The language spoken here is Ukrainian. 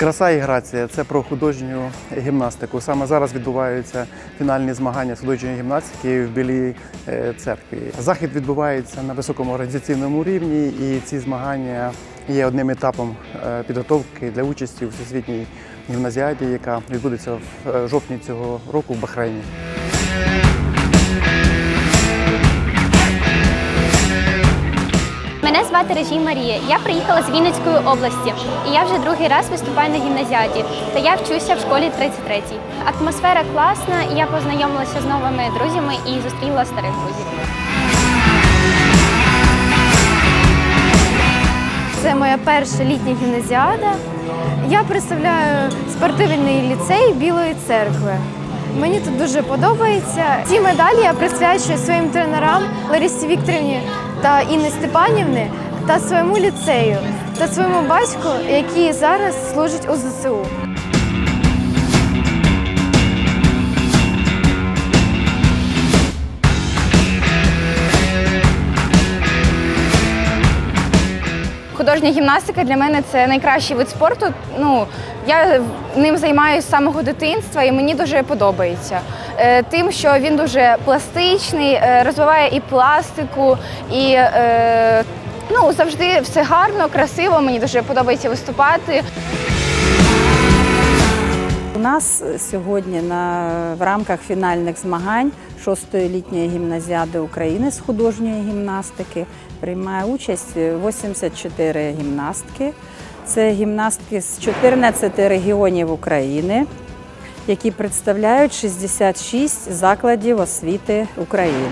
Краса і грація це про художню гімнастику. Саме зараз відбуваються фінальні змагання з художньої гімнастики в Білій е, церкві. Захід відбувається на високому організаційному рівні, і ці змагання є одним етапом е, підготовки для участі у всесвітній гімназіаді, яка відбудеться в е, жовтні цього року в Бахрейні. Мене звати Режій Марія. Я приїхала з Вінницької області, і я вже другий раз виступаю на гімназіаді. Та я вчуся в школі 33-й. Атмосфера класна, і я познайомилася з новими друзями і зустріла старих друзів. Це моя перша літня гімназіада. Я представляю спортивний ліцей Білої церкви. Мені тут дуже подобається. Ці медалі я присвячую своїм тренерам Ларисі Вікторівні та Інни Степанівни та своєму ліцею та своєму батьку, який зараз служить у ЗСУ. Художня гімнастика для мене це найкращий вид спорту. Ну я ним займаюся з самого дитинства, і мені дуже подобається. Е, Тим, що він дуже пластичний, е, розвиває і пластику, і е, ну завжди все гарно, красиво. Мені дуже подобається виступати. Нас сьогодні на, в рамках фінальних змагань шостої літньої гімназіади України з художньої гімнастики приймає участь 84 гімнастки. Це гімнастки з 14 регіонів України, які представляють 66 закладів освіти України.